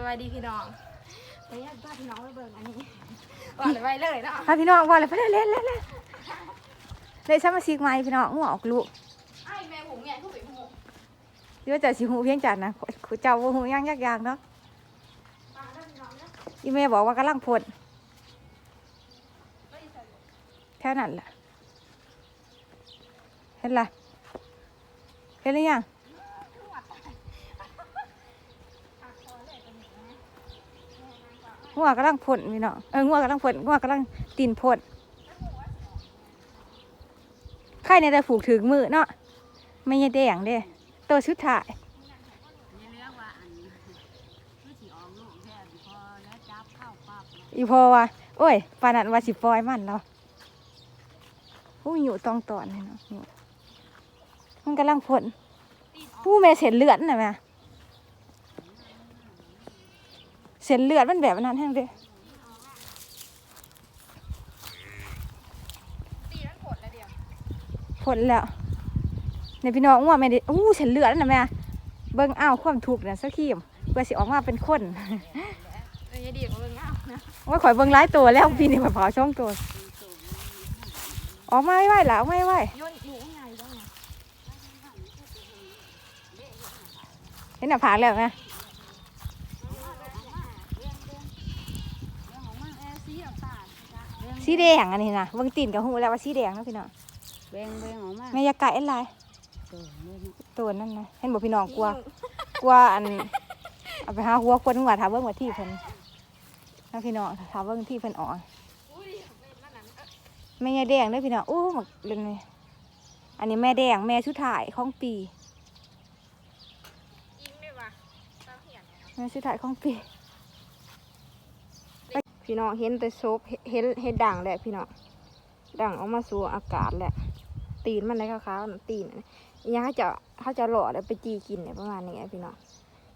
สวัสดีพี่น้องไปยัดบ้านพี่น้องไปเบิ่งอันนี้ว่าเลยไปเลยเนาะพาพี่น้องว่าเลยไปเล่นเล่นเล่นเล่นเลยช้ามาซีกไม้พี่น้องหัวออกลูกไอ้แม่หูเนี่ยผู้เป็นหูเดี๋ยวจะสิหูเพียงจัดนะเจ้าบ่หูย่างยากยากเนาะปลาเด้อพี่น้องเนาะอีเมย์บอกว่ากำลังพดไปใส่แค่นั้นแหละเห็นละเห็นหรือยัง ปากคอเลยตัวนี้นะ หัวกำลังพดพี่เน้องเออหัวกำลังพดหัวกำลังตีนพดไข่ในแต่ผูกถึงมือเนาะไม่ใช่แดงเด้ตัวชุดถ่ายอีพอว่าโอ้ยปานันว่าสิปล่อยมันแล้วผู้อยู่ตองตอนเลยเนาะมันกำลังพดตีนออกผู้แม่เส้นเลือดน่ะแม่ เส้นเลือดมันแบบนั้นแห้งเด้ตีนั้นผดแล้วเดียวผลแล้วในพี่น้องว่าแม่ได้อู้เส้นเลือดน่ะแม่เบิ่งอ้าวความถูกน่ะสักขีมเพื่อสิออกมาเป็นคนเลยดีกว่าเบิ่งเอานะว่าข่อยเบิ่งหลายตัวแล้วพี่นี่ข่อยเผาช่องตัวออกมาไม่ไหวแล้วไม่ไหวโยนหมูไงบ้างเห็นหน้าผากแล้วแม่ เรื่องของมันแอร์ สีน้ำตาลจ้ะเรื่องสีแดงอันนี้นะเบิ่งตีนกับหูแล้วว่าสีแดงเนาะพี่น้องแบงแบงของมันแม่อยากไก่อะไรเออเรื่องตัวนั่นนะเห็นบอกพี่น้องกลัวกลัวอันเอาไปหาหัวคนหัวถามเบิ่งว่าที่เพิ่นถ้าพี่น้องถามเบิ่งที่เพิ่นออกอุ้ยเป็นนั่นน่ะเอ้ยแม่ยายแดงเด้อพี่น้องโอ้หมกเล่นเลยอันนี้แม่แดงแม่ชุดถ่ายของปียิงได้ปะตามเหียนเนี่ยแม่ชุดถ่ายของปี พี่น้องเห็นแต่โซบเห็นเห็นด่างแหละพี่น้องด่างออกมาสู่อากาศแหละ ตีนมันอะไรขาวๆตีนยังเขาจะเขาจะหล่อแล้วไปจีกินเนี่ยประมาณนี้พี่น้อง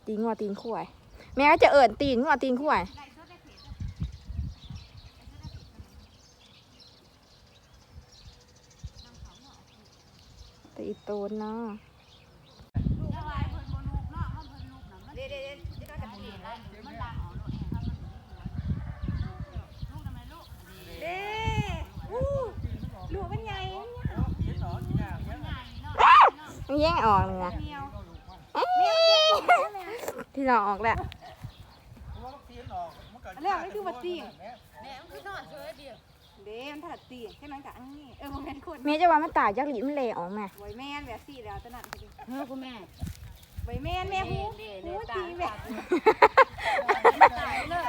ตีนงัวตีนข่วยแม่จะเอิญตีนงัวตีนข่วยแต่อีโตนเนาะเด็ดเด็ดเด็ดจะเห็นแล้วมันดังออกทำไมลูก เด้อู้ลูกมันใหญ่ มันแย่งออกเลยนะที่เราออกแล้วเรื่องนี้คือบัตตีแม่มันคือนอนเฉยเดียวเด้มันถัดตีแค่นั้นกับอันนี้เออมันเป็นคนแม่จะว่ามันตายจากหลีมันเละออกแม่ไว้แม่นแบบสี่แล้วตะนั่นพอดีเฮ้ยคุณแม่ไว้แม่นแม่หูเด็ดหูเด็ดตาตีแม่ตายเลย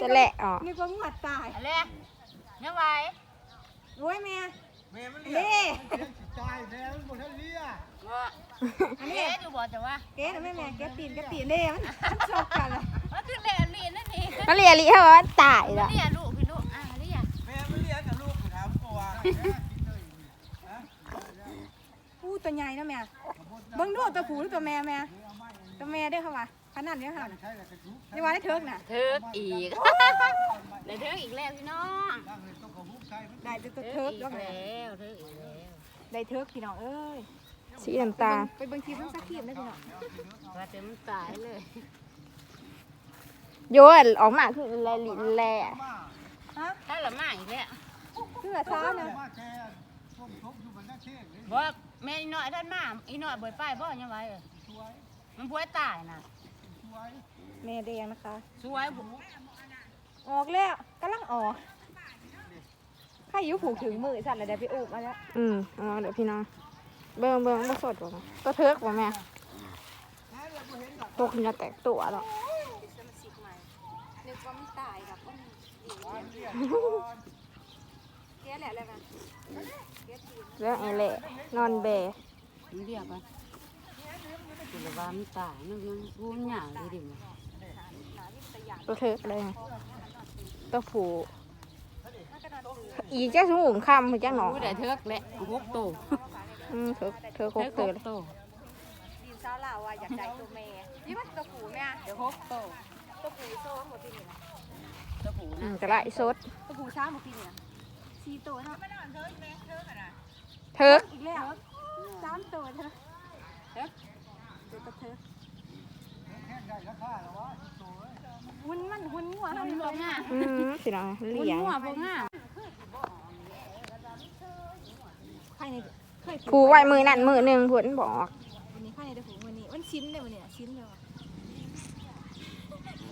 จะแหละออกนึกว่าหวัดตายอะไรเนี่ยไว้โว้ยแม่ แม่มันเรียเด้กตายแล้วมันบ่ทันเรียกอันนี้เอ๊ะอยู่บ่จะว่าเก๊นะแม่แม่แกตีนแกตีนเด้มันมันชอบกันเลยว่าถึงแหล่ลีนนั่นนี่มันเลียลิเหรอมันตายละเรียลูกพี่ลูกอะเรียแม่มันเรียกกับลูกไปถามตัวอู้ตัวใหญ่นะแม่เบิ่งดูตัวผู้หรือตัวแม่แม่ตัวแม่เด้อค่ะว่าขนาดนี้ค่ะใช่แล้วก็ทุกอย่าว่าได้เถิกน่ะเทิกอีกได้เทิกอีกแล้วพี่น้อง ได้แต่ตัวเทิเถิกกอีกแล้วแล้วเทิกอีกแล้วได้เถิกพี่น้องเอ้ยสีน้ำตาลไปเบิ่งคลิปทั้งสักคลิปได้พี่น้องว่าเต็มนตายเลยโยนออกมาคือแลลิแลถ้าละมาอีกแล้วเสื้อช้านะว่าแกส้มทบอยู่บนหน้าเท่งเลยบอกแม่อีน้อยท่านมาอีน้อยบ่อยป้ายบ่ยังไงเออสวยมันป่วยตายน่ะสวยแม่แดงนะคะ สวยบุออกแล้วกำลังออก ใครอยุผูกถึงมือสั่นเลยได้ไปอุบมาแล้วอืมอ๋อเดี๋ยวพี่น้องเบิ่งเบิ่งบ่สดบ่แม่ตัวเทิกบ่แม่ตัวคุณจะแตกตัวหรอกนึกว่ามันตายกับมันเรียกเกี้ยแหละเลยนะเรื่องไอ้แหละนอนแบมันเรียกว่าคุณละว่ามันตายมันมันกูมันหยางดีดิมั้ยตัวเทิกเลยตัวผู อีกจักสูงค่ำคือจักหนองกูได้เทิกแหละหกโตอืมเทิกเทิกหเทิกกตัวหเลยกโตดินเช้าลาวว่าอยากได้ตัวแม่นี่มันตัวผู้แม่เดี๋ยวหกโตตัวผู้โซ่หมดที่นี่นะตะปูอืนะมจะไล่สดตัวผู้ช้าหมดที่นี่นะสี่ตัวเนาะเทิกอีกแล้วสามตัวเถอะเถอะตัวเถอะห้งได้ราคาแล้ววะโตเอ้ยหุ่นมันหุ่นหัวมัเรานเลบ่ยงามอืมพี่น้องหุ่นเลี้ยง หัวบ่งา มใครในเคยผูไว้มือนั่นมือหนึ่งผลบอกวันนี้ใครในเด็กผูวันนี้มันชิ้นเลยวันนี้ชิ้นเลยว่ะ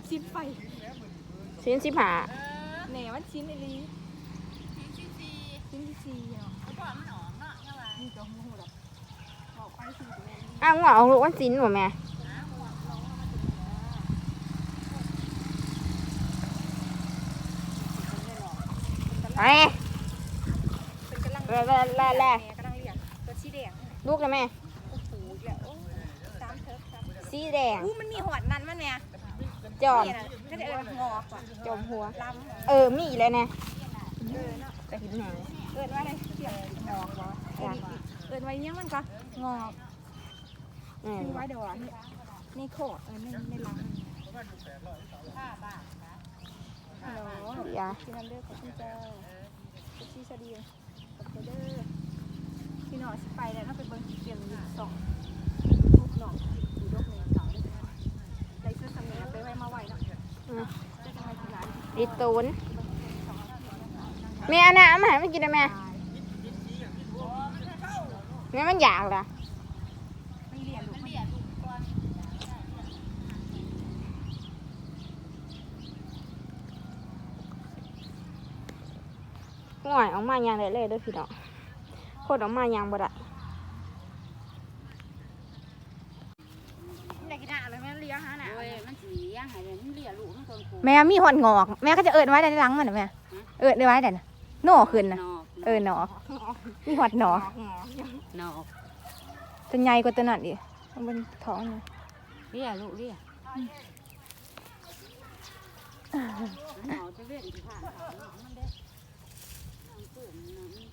ชิ้นไฟชิ้นสิบหาแหน่มันชิ้นอะไรชิ้นที่สี่เนาะเพราะว่ามันออกเนาะยังว่านี่ตัวหูหรอกบอกไปสี่ตัวเองอ้าวหัวเอาลูกวันสินบ่แม่ไป เป็นกำลังแล่แล่แล่แล่แม่กำลังเรียกตัวสีแดงลูกนะแม่โอ้โหอีกแล้วโอ้สามเทิร์ฟสามเทิร์ฟสีแดงอู้มันมีหอดนั้นมันเนี่ยจอมนี่นะก็จะเอิญงอกว่ะจอมหัว ลำเออมีอีกแล้วนะเออเนาะแต่หินหางเอิญว่าอะไรเสียงงอกบ่เอิญเอิญไว้ยังมันก็งอกแม่มีไว้เดี๋ยวอะนี่นี่โคตรเออนี่ในรังฮัลโหลยาพี่นันเลือกขอบคุณเจ้าคุณชีสดีขอบคุณ เด้อพี่หน่องสิไปแล้วเนาะไปเบิ่งเตรียงสองลูกหน่องอยู่ดอกหนึ่งเก่าได้ไหมได้ซื้อสมัยไปไว้มาไว้เนาะจะกันไปที่ร้นดิตูนแม่เอาน้ำมาให้มันกินได้แม่แม่มันอยากล่ะ ไม่เรียนลูกไม่ ห่วยออกมาอย่างไรเลยเด้อพี่น้องโคตรออกมาอย่างบ่ได้ได้กินอะไรแม่เลี้ยงฮะน่ะโอ้ยมันสิเลี้ยงให้เลยมันเลี้ยลูกมันคนกูแม่มีหอนงอก แม่ก็จะเอิดไว้ในหลังมันน่ะแม่เอิดไว้แต่น่ะโน่ขึ้นนะนอกเออหนอกมีหอดหนอกนอกตัวใหญ่กว่าตัวนั้นอีกมันเป็นท้องเลยเลี้ยลูกเลี้ยมันเอาจะเลี้ยงที่ผ่านเขาเนาะมันเด้มันเปื้อนเนาะมัน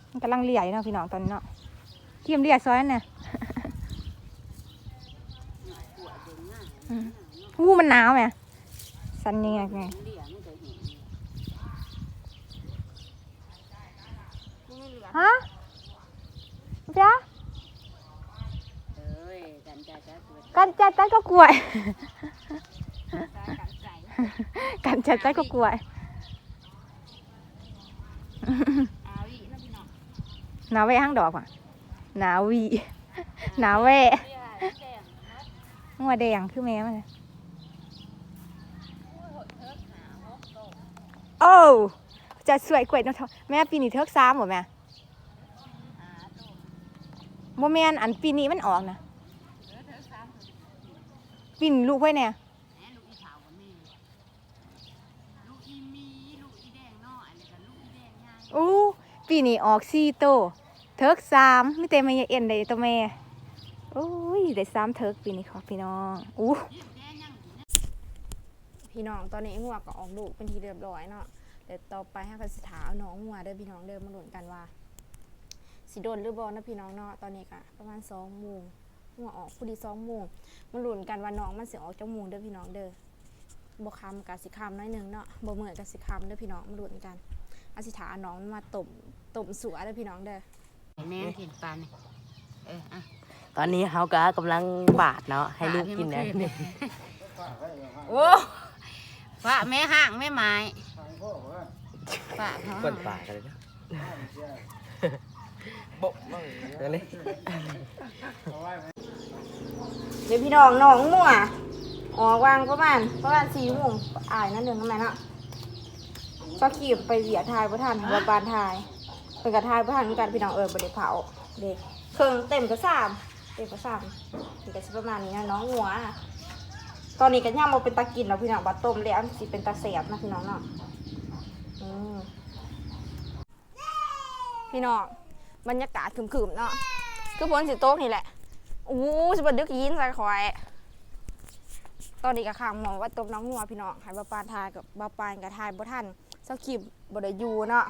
มัน กำลังเลี่ยอยู่เนาะพี่น้องตอนนี้เนาะเทียมเลี่ยซอยน่ะวู้มันหนาวแม่สันยังไงไงฮะจ้ากันจ้าจ้าตัวกันจัดจัดก็กล้วย กันจัดจัดก็กล้วย อาวินะพี่น้อง ห นาวแว่ห้างดอกว่ะหนาววีหนาวแว่เลี้ยแดงหัวแดงคือแม่มันน่ะโอ้วจะสวยกว่าเนาะแม่ปีนี้เทิกซ้ำบ่แม่โมแมนอันปีนี้มันออกนะปีนี้ลูกไว้เนี่ยแหน่ลูกอี ปีนี้ออกสี่โตวเทิกสามไม่เต็มไม่เอ็นเลยตัวแม่ โอ้ยได้สามเทิกปีนี้ค่ะพี่น้องอู้พี่น้องตอนนี้งัวก็ออกลูกเป็นทีเรียบร้อยเนาะเดี๋ยวต่อไปให้กันสิถาเอาน้องงัวเด้อพี่น้องเด้อมาหลุนกันว่าสิโดนหรือบอลนะพี่น้องเนาะตอนนี้ก็ประมาณสองโมงงัวออกพอดีสองโมงมาหลุนกันว่าน้องมันเสิออกจากโมงเด้อพี่น้องเด้อบ่คำกับสิคำน้อยหนึงเนาะบ่เหมือนกับสิคำเด้อพี่น้องมาลุ้นกันอาสิถาน้องมาต้ม ต้มสัวเด้อพี่น้องเด้อแม่กินปลาเนี่ยเอออะตอนนี้เขาก็กำลังบาดเนาะให้ลูกกินนะโอ้ฝาแม่ห่างแม่ไม้ทางพ่อว่าฝาเขากดปากกันเลยนะบ๊บมั่งเดี๋ยวนี้เอาไว้เดี๋ยวพี่น้องน้องงัวออกวางประมาณประมาณสี่โมงอายนั่นหนึ่งทำไมเนาะก็ขี่ไปเหยียดทายประทานหัวบานทาย เป็นกระทายประทานเหมือนกันพี่น้องเออบไดเผาเด็กเครื่องเต็มกระซามเต็มกระซามนี่ก็สิประมาณนี้นะน้องงัว ตอนนี้ก็ย่างมาเป็นตะกินแล้วพี่น้องบัดต้มแล้วสิเป็นตะเสียบนะพี่น้องเนาะอืมพี่น้องบรรยากาศขรึมๆเนาะคือฝนสิโต๊กนี่แหละอู้สิบดึกยินใส่คอยตอนนี้ก็ข้างหมองว่าตบน้องงัวพี่น้องให้บาปานทายกับบาปานกับทายบ่ทันสักคลิปบ่ได้อยู่เนาะ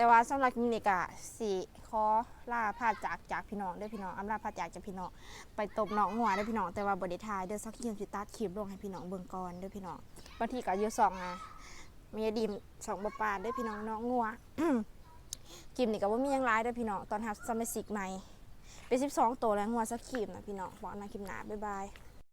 แต่ว่าสำหรับคลินี้ก็สิขอลาพาจากจากพี่น้องเด้อพี่น้องอำลาพาจากจากพี่น้องไปตบน้องงัวเด้อพี่น้องแต่ว่าบ่ได้ทายเด้อสักคลิปสิตัดคลิปลงให้พี่น้องเบิ่งก่อนเด้อพี่น้องบางทีก็อยู่สองอะมีดีมสองบาปานเด้อพี่น้องน้องงัวคลิปนี้ก็บ่มีหยังหลายเด้อพี่น้องตอนรับสมาชิกใหม่เป็น 12ตัวแล้วหัวสักขีบนะพี่น้องบอกนะคลิปหนาบ๊ายบาย